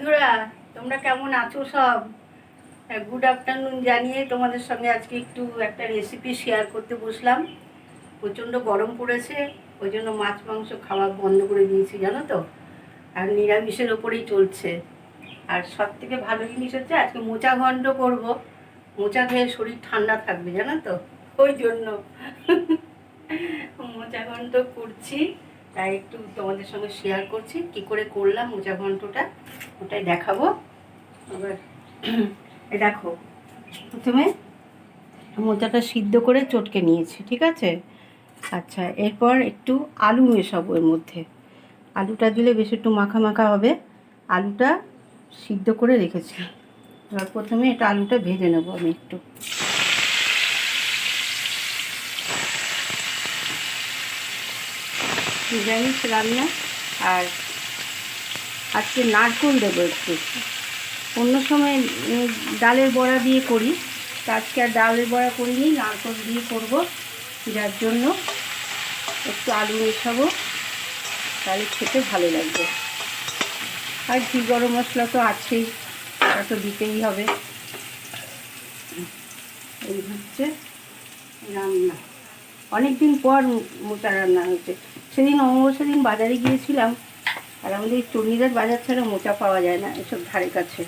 বন্ধুরা, তোমরা কেমন আছো সব? গুড আফটারনুন জানিয়ে তোমাদের সঙ্গে আজকে একটু একটা রেসিপি শেয়ার করতে বসলাম। প্রচণ্ড গরম পড়েছে, ওই জন্য মাছ, মাংস খাওয়া বন্ধ করে দিয়েছি, জানো তো? আর নিরামিষের ওপরেই চলছে। আর সব থেকে ভালো জিনিস হচ্ছে, আজকে মোচা ঘন্ট করব। মোচা খেয়ে শরীর ঠান্ডা থাকবে, জানো তো? ওই জন্য। মোচা ঘন্ট করছি। তাই একটু তোমাদের সঙ্গে শেয়ার করছি, কি করে করলাম মোজা ঘন্টটা ওটাই দেখাবো। এবার এ দেখো, প্রথমে মোজাটা সিদ্ধ করে চটকে নিয়েছি, ঠিক আছে? আচ্ছা এরপর একটু আলু মেশাবো এর মধ্যে। আলুটা দিলে বেশ একটু মাখা মাখা হবে। আলুটা সিদ্ধ করে রেখেছি। এবার প্রথমে এটা আলুটা ভেজে নেব আমি একটু। নিরামিষ রান্না আর আজকে নারকোল দেবো একটু। অন্য সময় ডালের বড়া দিয়ে করি। তা আজকে আর ডালের বড়া করিনি, নারকোল দিয়ে করব। যার জন্য একটু আলু মেশাবো, তাহলে খেতে ভালো লাগবে। আর ঘি গরম মশলা তো আছেই ওটা তো দিতেই হবে। এই হচ্ছে রান্না। অনেক দিন পর মোটা রান্না হয়েছে। সেদিন অমাবস্যা দিন বাজারে গিয়েছিলাম, আর আমাদের এই চণ্ডীদাস বাজার ছাড়া মোচা পাওয়া যায় না এসব ধারে কাছে।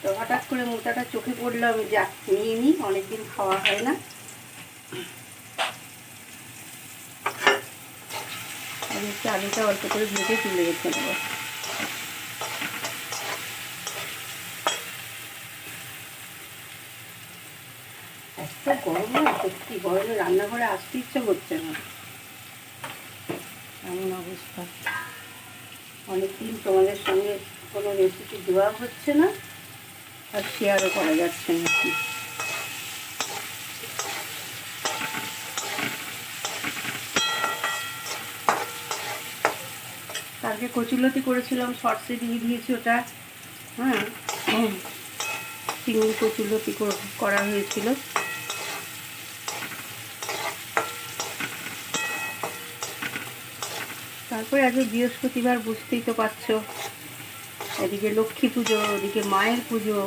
তো হঠাৎ করে মোচাটা চোখে পড়ল, আমি যা নিয়ে নিই অনেকদিন খাওয়া হয় না। আমি একটু আলুটা অল্প করে ভেজে তুলে রেখে দেবো। এত গরম না, সত্যি গরমে রান্নাঘরে আসতে ইচ্ছে করছে না। এমন অবস্থা? অনেকদিন তোমাদের সঙ্গে কোনো রেসিপি দেওয়া হচ্ছে না, আর শেয়ারও করা যাচ্ছে না। কালকে কচুলতি করেছিলাম শর্টসে দিয়ে দিয়েছি ওটা। হ্যাঁ চিংড়ি কচুলতি করা হয়েছিল। তারপরে আজকে বৃহস্পতিবার বুঝতেই তো পারছ। এদিকে লক্ষ্মী পুজো ওদিকে মায়ের পুজো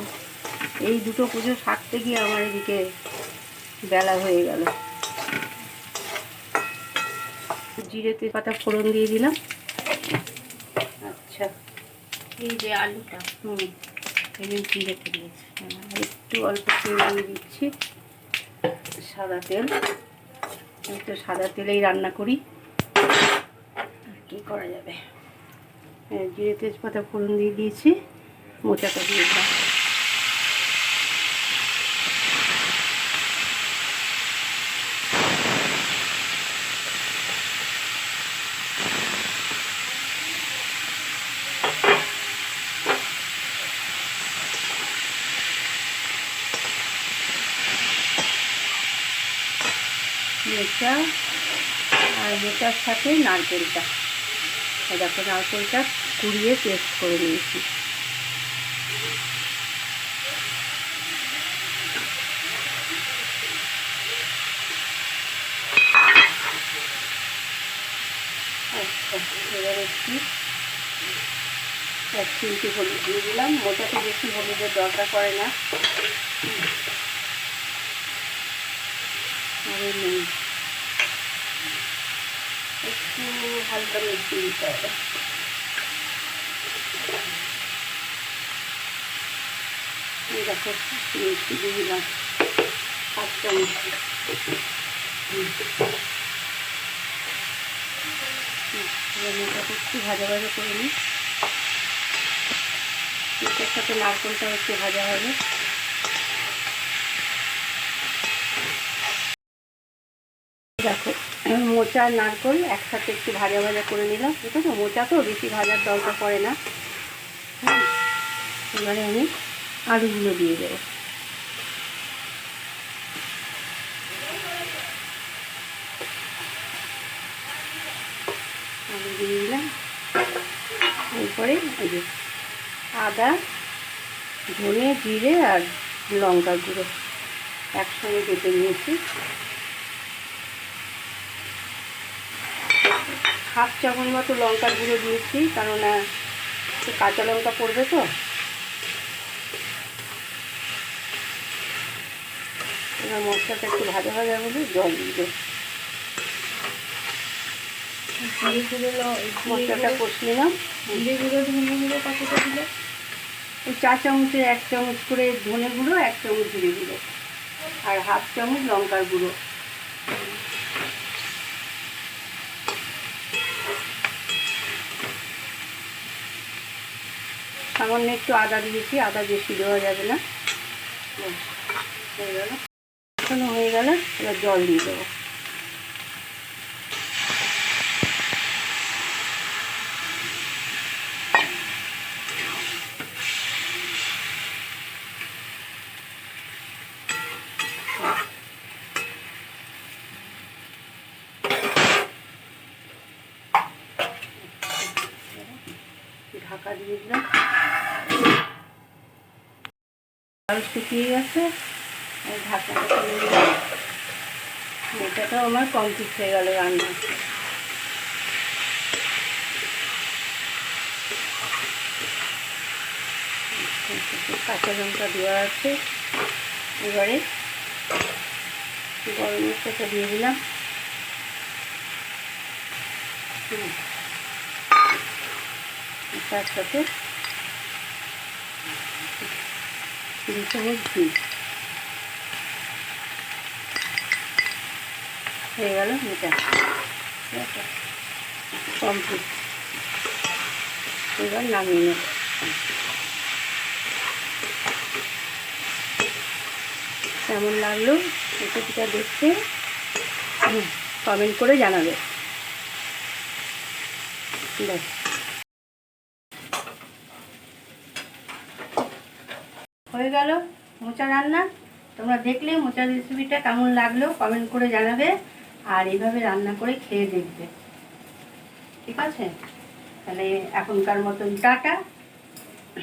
এই দুটো পুজো সারতে গিয়ে আমার এদিকে বেলা হয়ে গেল। জিরে তেজপাতা ফোড়ন দিয়ে দিলাম। আচ্ছা। এই যে আলুটা। হুম এই যে জিরেতে দিয়েছি। একটু অল্প তেল দিয়ে দিচ্ছি সাদা তেল। আমি তো সাদা তেলেই রান্না করি। কি করা যাবে? হ্যাঁ জিরে তেজপাতা ফোড়ন দিয়ে দিয়েছি মোচাটা দিয়ে দিলাম। আর মোচার সাথে নারকেলটা। দেখো নারকেলটা কুড়িয়ে পেস্ট করে নিয়েছি। আচ্ছা এবার এক চিমটি হলুদ দিয়ে দিলাম। মোটাতে বেশি হলুদের দরকার পড়ে না। আর একটু হালকা মিষ্টি দিতে হবে দেখো মিষ্টি দিয়ে দিলাম হাফ চামচ একটু ভাজা ভাজা করে নিই এটার সাথে নারকেলটাও একটু ভাজা হবে দেখো মোচা নারকল একসাথে একটু ভাজা ভাজা করে নিলাম, ঠিক আছে? মোচা তো বেশি ভাজার দরকার পড়ে না। এবারে আমি আলুগুলো দিয়ে দেবো। আলু দিয়ে দিলাম। এরপরে আদা, ধনে, জিরে আর লঙ্কা গুঁড়ো একসঙ্গে কেটে নিয়েছি। হাফ চামচ মতো লঙ্কার গুঁড়ো দিয়েছি কেননা একটু কাঁচা লঙ্কা পড়বে তো। এবার মশলাটা একটু ভাজা ভাজা বলে জল দিবে। মশলাটা কষিয়ে গুঁড়ো ধনে গুঁড়ো কতটা দিলে? ওই চা চামচে এক চামচ করে ধনে গুঁড়ো এক চামচ জিরে গুঁড়ো। আর হাফ চামচ লঙ্কার গুঁড়ো। সামান্য একটু আদা দিয়েছি, আদা বেশি দেওয়া যাবে না। হয়ে গেল। এখনও হয়ে গেল, এবার জল দিয়ে দেবো। ঢাকা দিয়ে দিলাম। জল শুকিয়ে গেছে দিলাম। এটাটাও আমার কমপ্লিট হয়ে গেল রান্না। কাঁচা লঙ্কা দেওয়া আছে। এবারে গরম মশলাটা দিয়ে দিলাম। তার সাথে দু চামচ হয়ে। গেল এটা কমপ্লিট এবার নামিয়ে নেব কেমন লাগল রেসিপিটা দেখতে কমেন্ট করে জানাবে ব্যাস হয়ে গেল মোচা রান্না। তোমরা দেখলে মোচা রেসিপিটা কেমন লাগল কমেন্ট করে জানাবে আর এইভাবে রান্না করে খেয়ে দেখবে। ঠিক আছে? তাহলে এখনকার মতন টাটা।